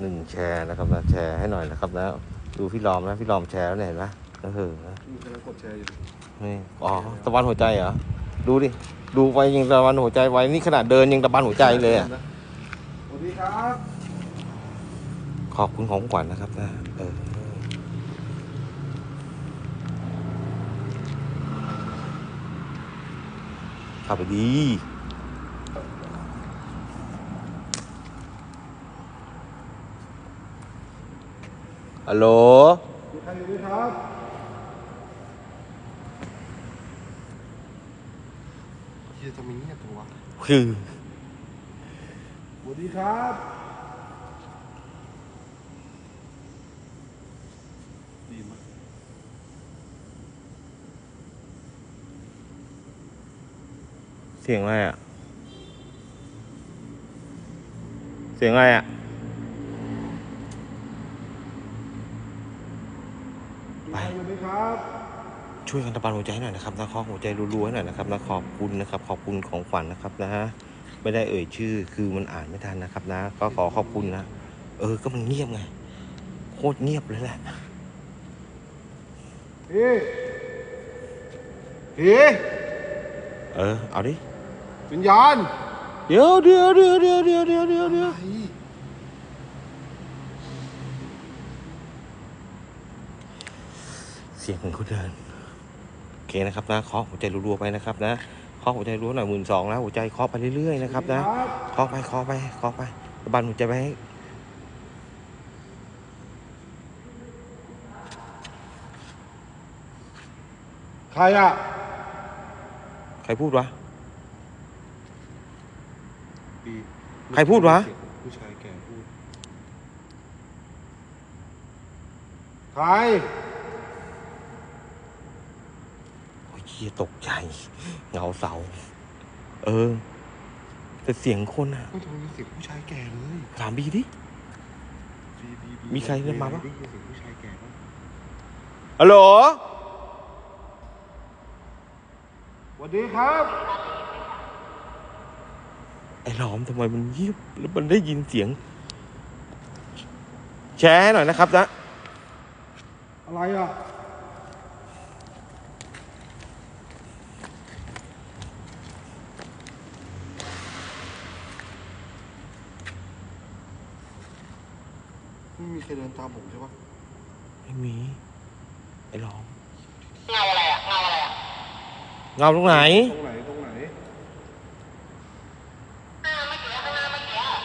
หนึ่งแชร์นะครับนะแชร์ให้หน่อยนะครับนะดูพี่ลอมนะพี่ลอมแชร์แล้วเนี่ยเห็นไหมเออมีกำลังกดแชร์อยู่นี่อ๋อตะวันหัวใจเหรอดูดิดูไปยังตะวันหัวใจไว้นี่ขนาดเดินยังตะวันหัวใจเลยอะสวัสดีครับ ขอบคุณของขวัญนะครับนะเออเข้าไปดี ฮัลโหลมีใครอยู่ไหมครับเฮียจะมีเงียบจังวะคือสวัสดีครับดีมากเสียงอะไรอะ เสียงอะไรอะ มีใครอยู่ไหมครับ ช่วยกันตะบันหัวใจให้หน่อยนะครับนะขอหัวใจรัวๆให้หน่อยนะครับนะขอบคุณนะครับขอบคุณของขวัญนะครับนะฮะไม่ได้เอ่ยชื่อคือมันอ่านไม่ทันนะครับนะ ก็ขอขอบคุณนะเออก็มันเงียบไงโคตรเงียบเลยแหละพี่พี่เออเอาดิวิญญาณเดี๋ยวเดี๋ยวเดี๋ยวเดี๋ยวเดี๋ยวเดี๋ยวเดี๋ยว เดี๋ยวไอ้เสียงเหมือนคนเดินโอเคนะครับนะเคาะหัวใจรัวๆไปนะครับนะเคาะหัวใจรัวหน่อยหมื่นสองแล้วหัวใจเคาะไปเรื่อยๆนะครับนะเคาะไปเคาะไปเคาะไปตะบันหัวใจไปให้ใครอะ ใครพูดวะปีใครพูดวะ ผู้ชายแก่พูด ใคร โอ้ยเฮียตกใจเหงาเสา เออ แต่เสียงคนอะไม่ทำไมเสียงผู้ชายแก่เลยถามบีดิบีบีบีมีใครเดินมาปะ ได้ยินเสียงผู้ชายแก่ปะฮัลโหลสวัสดีครับไอ้หลอมทำไมมันเงียบแล้วมันได้ยินเสียง แชร์ให้หน่อยนะครับนะอะไรอะ ม่มีใครเดินตามผมใช่ปะไม่มีไอ้หลอมเงาอะไรอะเงาอะไรอะเงาตรงไหน ตรงไหนตรงไหนหน้าเมื่อกี้ข้างหน้าเมื่อกี้อะ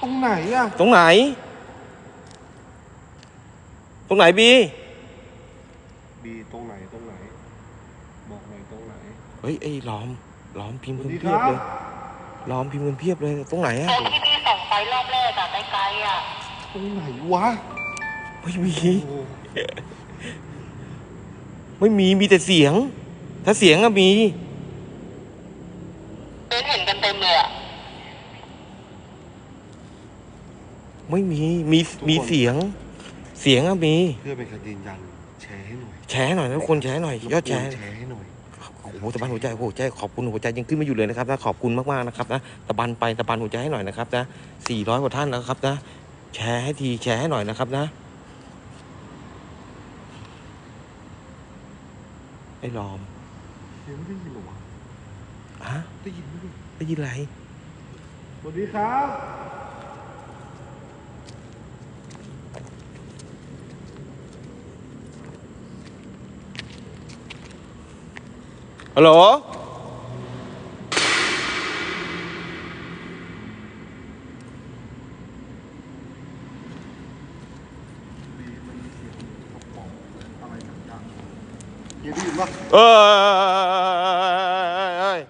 ตรงไหนอะตรงไหน ตรงไหนบีบีตรงไหนตรงไหน บอกหน่อยตรงไหน เฮ้ยไอ้หลอมหลอมพิมพ์สวักัสนดีคเพียบรับเลยหลอมพิมพ์กันเพียบเลยตรงไหนอะ ตรงที่ ตรงไหนวะ ไม่มีโอ้ไม่มีมีแต่เสียง ถ้าเสียงอะมีเดินเห็นกันเต็มเลยอะไม่มีมีมีเสียง เสียงอะมี เพื่อเป็นการยืนยันแชร์ให้หน่อยแชร์หน่อยนะทุกคนแชร์หน่อยยอดแชร์ แชร์ให้หน่อย โอ้โหตะบันหัวใจโอ้โหใจขอบคุณหัวใจยังขึ้นไม่อยู่เลยนะครับนะขอบคุณมากๆนะครับนะตะบันไปตะบันหัวใจให้หน่อยนะครับนะสี่ร้อยกว่าท่านแล้วครับนะ แชร์ให้ทีแชร์ให้หน่อยนะครับนะ ไอ้ลอมเสียงไม่ได้ยินเหรอวะฮะได้ยินไหมเนี่ยได้ยินอะไรสวัสดีครับฮัลโหล บีมันมีเสียงกระป๋องอะไรต่างๆ เฮียได้ยินปะเอ้ยเอ้ย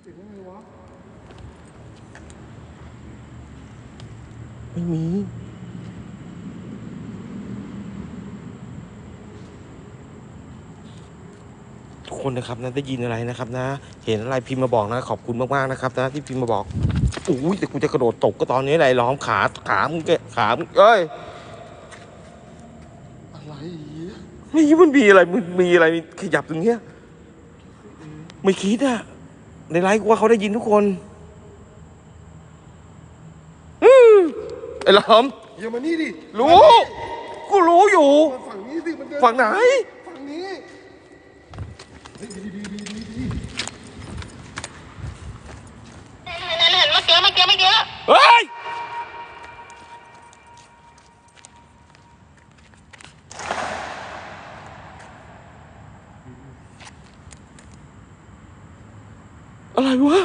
เสียงอะไรวะไม่มี ทุกคนนะครับนะได้ยินอะไรนะครับนะ เห็นอะไรพิมพ์มาบอกนะ ขอบคุณมากๆนะครับนะที่พิมพ์มาบอกอุ้ยแต่กูจะกระโดดตกก็ตอนนี้ไรล้อมขาขามึงแกขามึงเอ้ย อะไรเฮีย นี่มันมีอะไรมันมีอะไรขยับตรงเนี้ย ไม่คิดอะในไลฟ์กูว่าเขาได้ยินทุกคนไอ้หลอมเฮียมานี่ดิรู้ กูรู้อยู่ มาฝั่งนี้สิมันเดินฝั่งไหน ฝั่งนี้เฮ้ยดีดีดีดีดีเห็นเห็นเห็นเมื่อกี้เมื่อกี้เมื่อกี้เฮ้ย อะไรวะ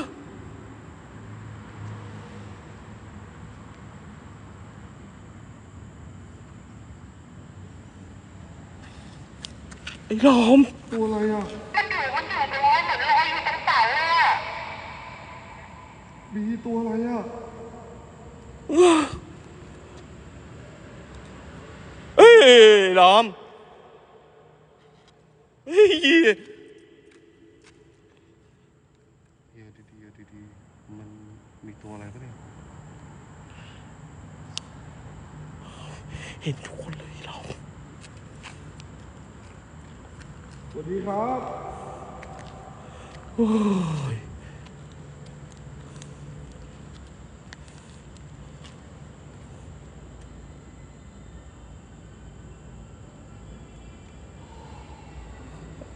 ไอ้หลอมตัวอะไรอะมันอยู่มันอยู่ตรงนี้เหมือนลอยอยู่ตรงเสาเลยอะบีตัวอะไรอะเฮ้ยหลอมเฮ้ย ตัวอะไรปะเนี่ย เห็นทุกคนเลยหลอมสวัสดีครับโอ้ย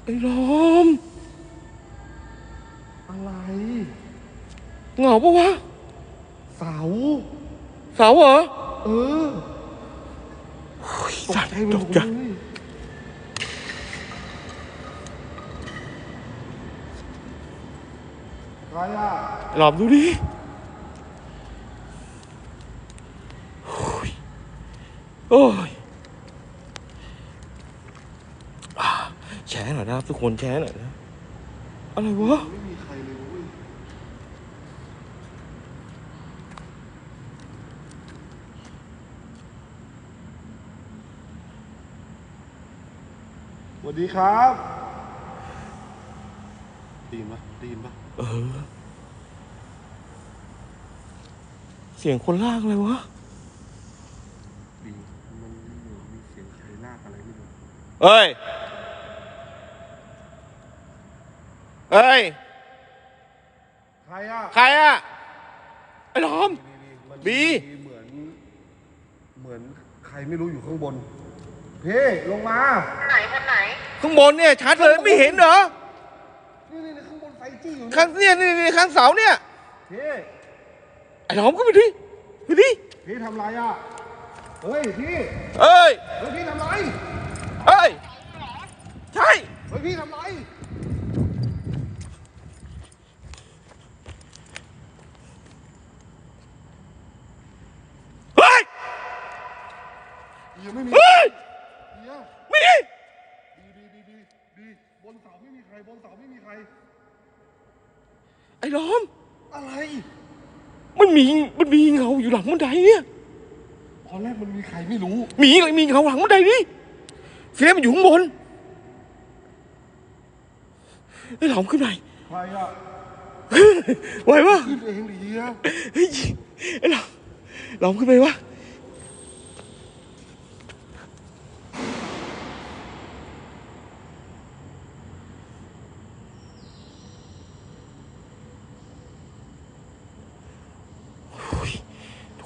ไอ้หลอม อะไร เหงาปะวะเสาเสาเหรอ เออสัตว์ให้มันตลกงใจเลยใครอะหลอมดูดิโอ้ยโอ้ยอ่าแชร์หน่อยนะครับทุกคนแชร์หน่อยนะ อะไรวะ ไม่มีใครเลยเว้ยส วัสดีครับได้ยินปะได้ยินปะเออ เสียงคนลากเลยวะ ดีมันเหมือนมีเสียงใครลากอะไรไม่รู้เอ้ย เอ้ย ใครอะใครอะไอ้หลอมมันบี มีเหมือน เหมือนใครไม่รู้อยู่ข้างบน พี่ลงมาคนไหนคนไหน ข้างบนเนี่ยชัดเลยไม่เห็นเหรอนี่นี่นี่ข้างบนไฟจี้อยู่ข้างเนี่ยนี่นี่ข้างเสาเนี่ยพี่ไอ้หลอมก็ไปดิไปดิพี่ทำไรอะเฮ้ยพี่เอ้ยเฮ้ยพี่ทำไรเอ้ยใช่เฮ้ยพี่ทำไรเฮ้ยเฮียไม่มีเฮ้ยเฮีย มี ดีดีดีดีดีบนเสาไม่มีใครบนเสาไม่มีใคร ไอ้หลอม อะไร มันมี มันมีเงาอยู่หลังบันไดเนี่ย ตอนแรกมันมีใครไม่รู้ มีอะไรมีเงาหลังบันไดนี่เสียมันอยู่ข้างบน ไอ้หลอมขึ้นไหนใครอะไหวปะขึ้นเองดิเฮียเฮ้ยไอ้หลอมหลอมขึ้นไปวะ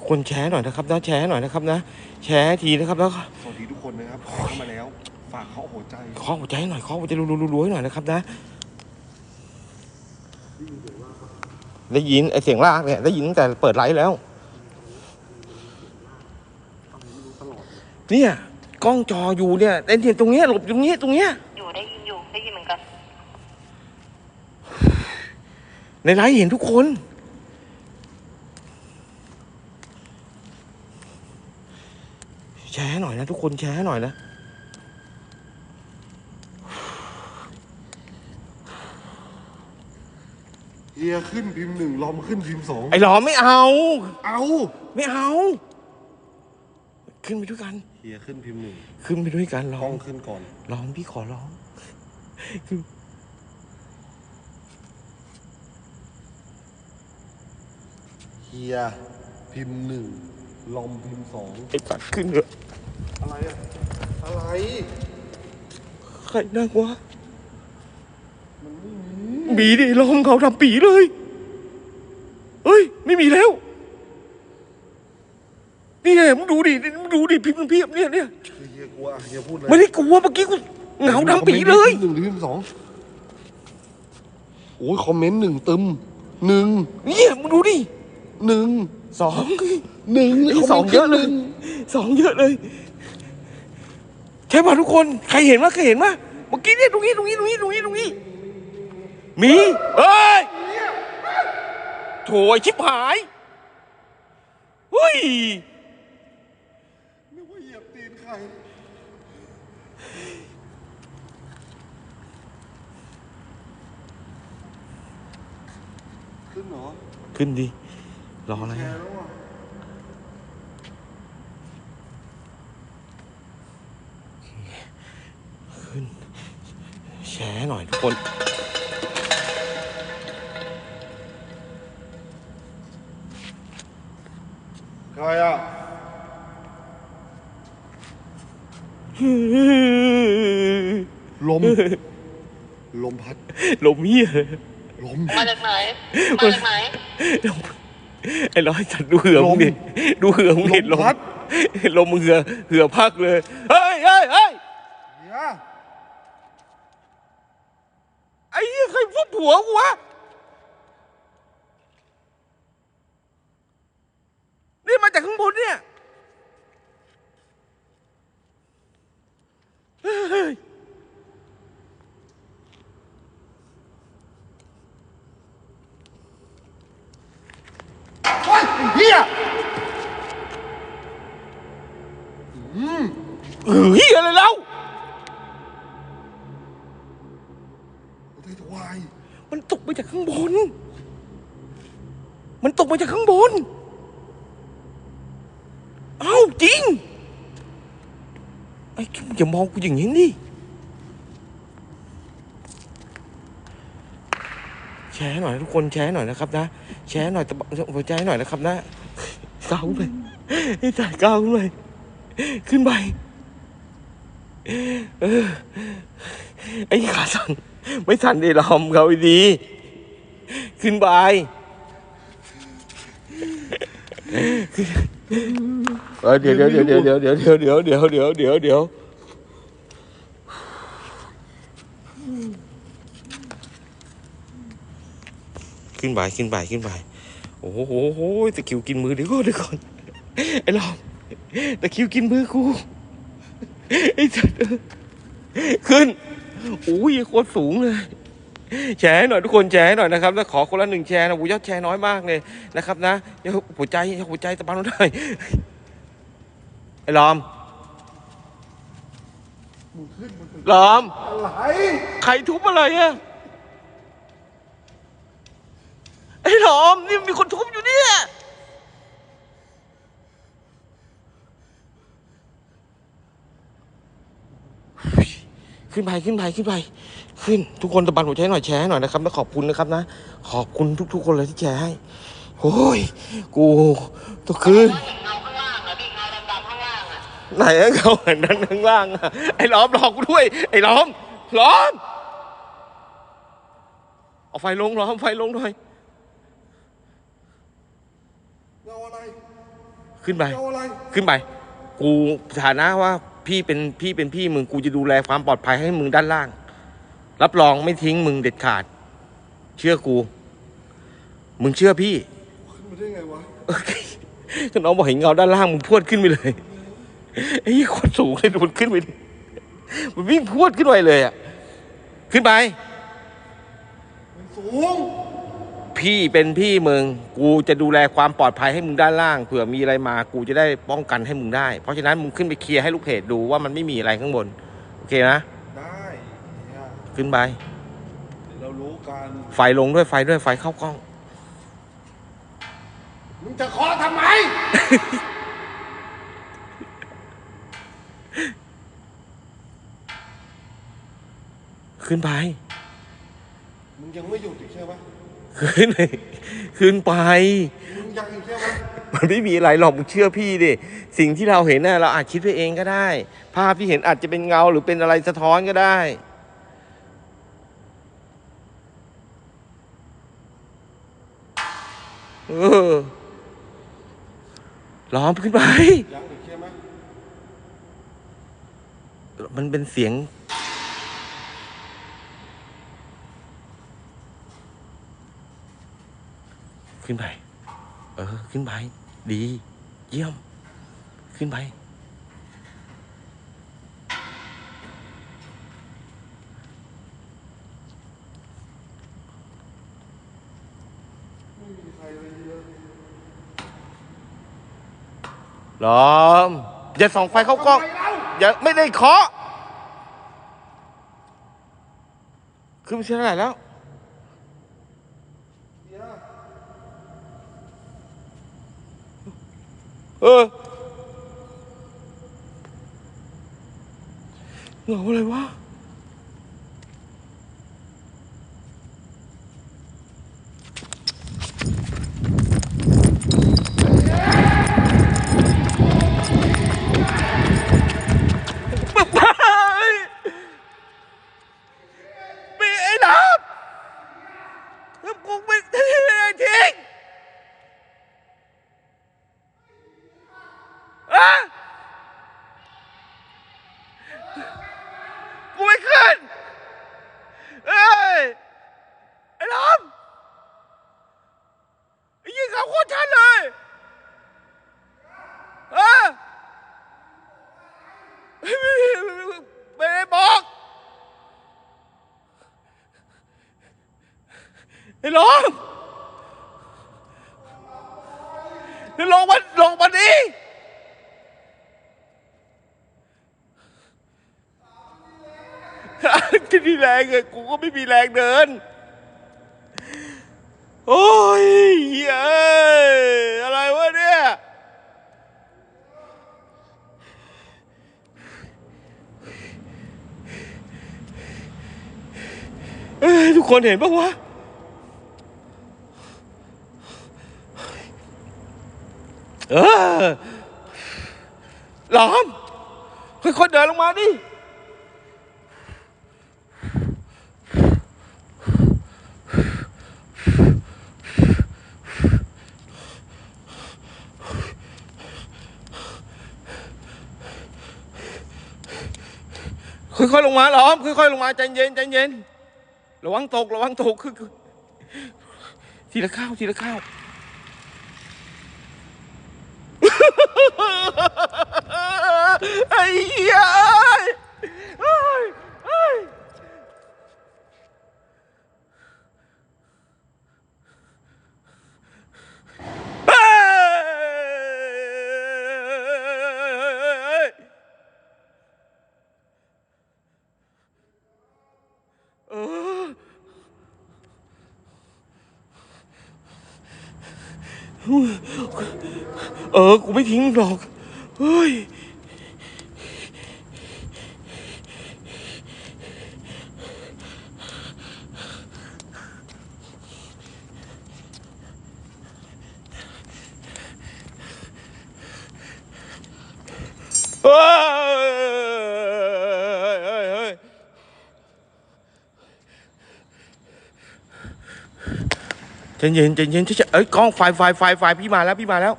คนแชร์หน่อยนะครับนะแชร์หน่อยนะครับนะ แชร์ทีนะครับแล้วก็สวัสดีทุกคนนะครับเข้ามาแล้ว ฝากเขาหัวใจขอหัวใจหน่อยขอหัวใจรัวๆๆหน่อยนะครับนะได้ยินไอเสียงลากเนี่ยได้ยินตั้งแต่เปิดไลฟ์แล้วเนี่ยกล้องจออยู่เนี่ยไอ้เนี่ยตรงเนี้ยหลบอยู่ตรงเนี้ยตรงเนี้ยอยู่ได้ยินอยู่ได้ยินเหมือนกันในไลฟ์เห็นทุกคน แชร์ห น่อยนะทุกคนแชร์หน่อยนะเฮียขึ้นพิมพ์หนึ่งลอมขึ้นพิมพ์สองไอ้หลอมไม่เอา เอาไม่เอา ขึ้นไปด้วยกันเฮียขึ้นพิมพ์หนึ่งขึ้นไปด้วยกันลกล้อองงขึ้นก่อนลองพี่ขอร้องเฮียพิมพ์หนึ่งลอมพิมพ์สองไอ้สัตว์ขึ้นเถอะ อะไรอะอะไร ใครน่ากลัวมันไม่มีบีดิลองเขาทำปีเลย เฮ้ย ไม่มีแล้วนนี่ไงมึงดูดิมึงดูดิพิมพ์เพียบเนี่ยเนี่ยเฮียกลัวเฮียพูดเลยไม่ได้กลัวเมื่อกี้กูเหงาดำปีเลยหนึ่งหรือสองโอ้ยคอมเมนต์หนึ่งตึมหนึ่งเนี่ยมึงดูดิหนึ่งสองหนึ่งนี่สองเยอะเลยสองเยอะเลย ใช่ป่ะทุกคนใครเห็นวะใครเห็นวะเมื่อกี้เนี่ยตรงนี้ตรงนี้ตรงนี้ตรงนี้ตรงนี้มีเอ้ยโถยชิบหายเฮ้ยไม่ว่าเหยียบตีนใครขึ้นเหรอขึ้นดิรออะไรแชอะ ร์แล้วอะแชร์ให้หน่อยทุกคนใครอะลม ลมพัด ลมเฮียลม มาจากไหน มาจากไหน ไอ้ร้อยจัดดูเหือมึงดิดูเหือมึงเห็นลมลมพัดลมมึงเหือเหือพักเลยเฮ้ยเฮ้ยเฮ้ย เนี่ย ไอ้เหัวกูวะนี่มาจากข้างบนเนี่ยเฮ้ยเฮ้ยเฮียเฮ้ยอะไรเล่า ข้างบน มันตกมาจากข้างบน เอ้าจริง ไอ้คิมอย่ามองกูอย่างนี้ดิแชร์หน่อยทุกคนแชร์หน่อยนะครับนะ แชร์หน่อยตะบหัวใจหน่อยนะครับนะเก้าวขึ้นไอ้จ่ายเก้าวขึ้นไปขึ้นไปเออไอ้ขาสั่นไม่สั่นด้ลอมเขาดี ขึ้นไปเออเดี๋ยวเดี๋ยวเดี๋ยวเดี๋ยวเดี๋ยวเดี๋ยวเดี๋ยวเดี๋ยวเดี๋ยวเดี๋ยวเดี๋ยวขึ้นไปขึ้นไปขึ้นไปโอ้โหโอ้โหตะคิวกินมือเดี๋ยวก่อนเดี๋ยวก่อนไอ้ลอมตะคิวกินมือกูไอ้สัตว์เอ้ยขึ้นโอ้ยโคตรสูงเลย แชร์ให้หน่อยทุกคนแชร์ให้หน่อยนะครับแล้วขอคนละหนึ่งแชร์นะโอ้ยยอดแชร์น้อยมากเลยนะครับนะเดี๋ยวหัวใจหัวใจตะปันหน่อยไอ้ลอมมึงขึ้นมันเป็นลอมอะไรใครทุบอะไรอะไอ้ลอมนี่มีคนทุบอยู่เนี่ย ขึ้นไปขึ้นไปขึ้นไป ขึ้น ทุกคนตะบันหัวใจหน่อยแชร์หน่อยนะครับ แล้วขอบคุณนะครับนะ ขอบคุณทุก ๆ คนเลยที่แชร์ให้โอ้ยกูตัวคืนเห็นเขาเงาดำๆข้างล่างอะไหนอะเขาหันด้านข้างล่างอะไอ้ล้อมหลอกกูด้วย ไอ้ล้อมล้อมเอาไฟลงล้อมไฟลงหน่อยเงาอะไรขึ้นไปเงาอะไรขึ้นไป กูฐานะว่า พี่เป็นพี่เป็นพี่มึงกูจะดูแลความปลอดภัยให้มึงด้านล่าง รับรองไม่ทิ้งมึงเด็ดขาด เชื่อกู มึงเชื่อพี่ขึ้นมาได้ไงวะเอ้ยก็น้องบอกเห็นเงาด้านล่างมึงพรวดขึ้นไปเลยไอ้โคตรสูงเลยดูมันขึ้นไปดิมันวิ่งพรวดขึ้นไปเลยอะขึ้นไปมันสูง พี่เป็นพี่มึง กูจะดูแลความปลอดภัยให้มึงด้านล่างเผื่อมีอะไรมากูจะได้ป้องกันให้มึงได้ เพราะฉะนั้นมึงขึ้นไปเคลียร์ให้ลูกเพจดูว่ามันไม่มีอะไรข้างบน โอเคนะ ได้เนี่ยขึ้นไป เรารู้กันไฟลงด้วยไฟด้วยไฟเข้ากล้อง มึงจะเคาะทำไม ขึ้นไป มึงยังไม่หยุดอีกใช่ไห มขึ้นไปขึ้นไปมึงยังอีกใช่ไหมมันไม่มีอะไรหรอกมึงเชื่อพี่ดิ สิ่งที่เราเห็นน่ะเราอาจคิดไปเองก็ได้ ภาพที่เห็นอาจจะเป็นเงาหรือเป็นอะไรสะท้อนก็ได้ เออล้อมขึ้นไปยังอีกใช่ไหมมันเป็นเสียง ขึ้นไป เออ ขึ้นไป ดี เยี่ยม ขึ้นไปไม่มีใครเลยเยอะล้อม อย่าส่องไฟเข้ากล้องทำไมเล่าอย่าไม่ได้เคาะ ขึ้นไปเท่าไหร่แล้ว เดี๋ยว เออเหงาอะไรวะ มีไอ้น้ำแล้วกูไม่ทิ้งทิ้งอะกูไม่ขึ้นเอ้ย ไอ้น้ำไอ้ยิงเขาโคตรชันเลยอะไม่ไม่ได้บอก ไอ้ลงไอ้ลงมันลงมาดิที่นี่แรงไงกูก็ไม่มีแรงเดิน โอ้ยเฮ้ยอะไรวะเนี่ยเอ้ยทุกคนเห็นปะวะ เออหลอมค่อยๆเดินลงมาดิค่อยๆลงมาหลอมค่อยๆลงมาใจเย็นใจเย็นระวังตกระวังตกคือคือทีละข้าวทีละข้าว ไอ้เหี้ยเอ้ยเอ้ยเอ้ยเออ เออ กูไม่ทิ้งมึงหรอก เฮ้ย เฮ้ยเฮ้ยเฮ้ย ใจเย็นใจเย็นใจเย็นเอ้ยกล้องไฟไฟไฟไฟพี่มาแล้วพี่มาแล้ว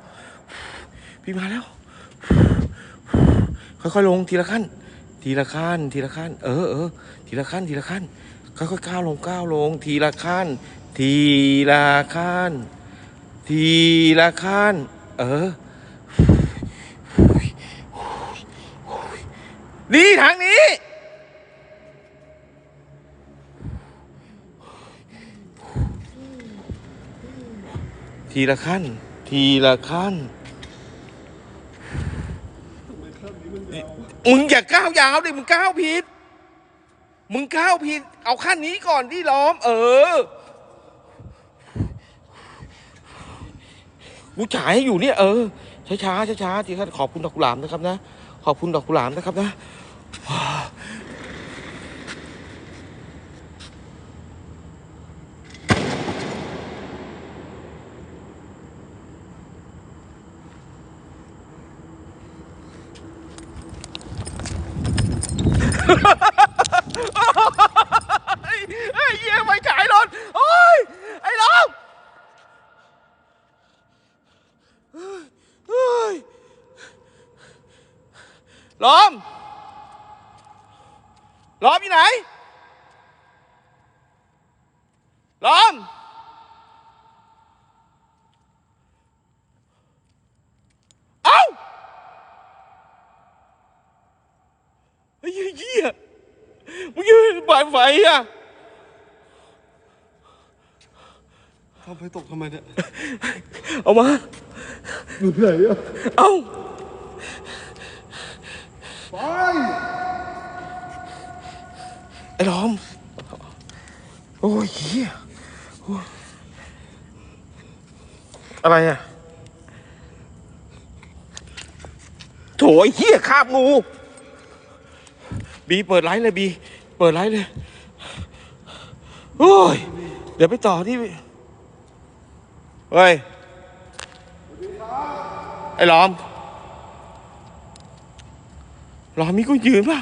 พี่มาแล้ว ค่อยๆลงทีละขั้น ทีละขั้น ทีละขั้น เออเออทีละขั้นทีละขั้น ค่อยๆก้าวลงก้าวลง ทีละขั้น ทีละขั้น ทีละขั้น เออ นี่ทางนี้ ทีละขั้น ทีละขั้น มึงอย่าก้าวยาวดิมึงก้าวผิด มึงก้าวผิด เอาขั้นนี้ก่อนที่ล้อม เออ กูฉายให้อยู่เนี่ย เออ ช้าช้าช้าช้าทีครับขอบคุณดอกกุหลาบนะครับนะ ขอบคุณดอกกุหลาบนะครับนะ ไอ้ไอ้เหี้ยไม่ฉายรถโอ้ย ไอ้ล้อมเฮ้ยเฮ้ย ล้อม ล้อมอยู่ไหน ล้อม เอ้า เฮ้ยเหี้ยมึงยืนปล่อยไฟอะทำไฟตกทำไมเนี่ย เอามาอยู่ที่ไหนอะเอ้าไฟไอ้ล้อม โอ้ยเหี้ยโอ้ยอะไรอะ โถไอ้เหี้ยคาบงู บีเปิดไลฟ์เลยบี เปิดไลฟ์เลยโอ้ย เดี๋ยวไปต่อที่เฮ้ยไอ้หลอมหลอมมีกูยืนป่ะ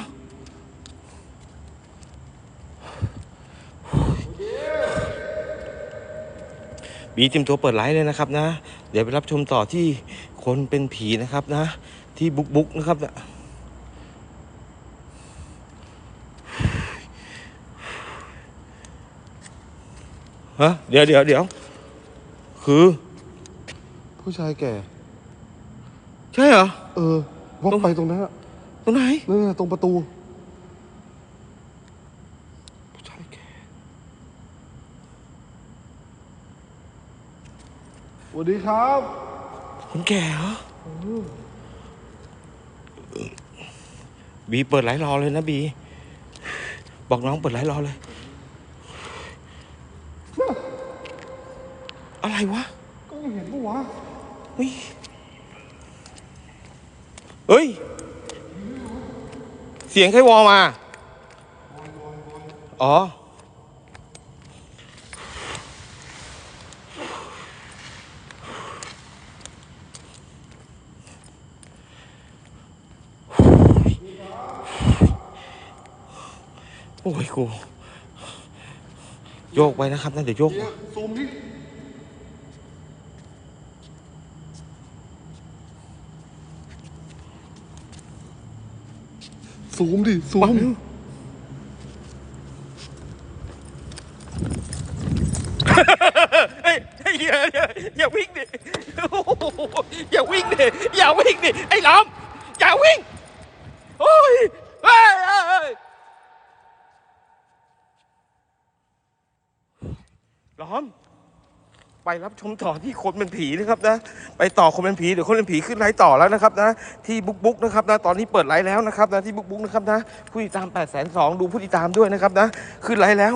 บีเตรียมตัวเปิดไลฟ์เลยนะครับนะ เดี๋ยวไปรับชมต่อที่คนเป็นผีนะครับนะ ที่บุกบุกนะครับนะ ฮะเดี๋ยวเดี๋ยวเดี๋ยวคือ ผู้ชายแก่ ใช่เหรอ เออวอกไปตรงนั้นอะตรงไหนนั่นน่ะตรงประตู ผู้ชายแก่สวัสดีครับคนแก่เหรอบีเปิดไลฟ์รอเลยนะบี บอกน้องเปิดไลฟ์รอเลย อะไรวะ ก็เห็นปะวะเฮ้ยเฮ้ย เสียงใครวอลมา อ๋อ โอ้ยกู โยกไปนะครับนะเดี๋ยวโยกเดี๋ยวซูมดิ ซูมดิ ซูม เฮ้ยเฮ้ยอย่าอย่าอย่าวิ่งดิโอ้โหอย่าวิ่งดิ อย่าวิ่งดิ ไอ้หล้อมอย่าวิ่งโอ้ยเฮ้ยเฮ้ยเฮ้ยหล้อม ไปรับชมต่อที่คนเป็นผีนะครับนะ ไปต่อคนเป็นผีเดี๋ยวคนเป็นผีขึ้นไลฟ์ต่อแล้วนะครับนะที่บุ๊กบุ๊กนะครับนะตอนนี้เปิดไลฟ์แล้วนะครับนะที่บุ๊กบุ๊กนะครับนะผู้ติดตาม8ปดแสนสองดูผู้ติดตามด้วยนะครับนะขึ้นไลฟ์แล้ว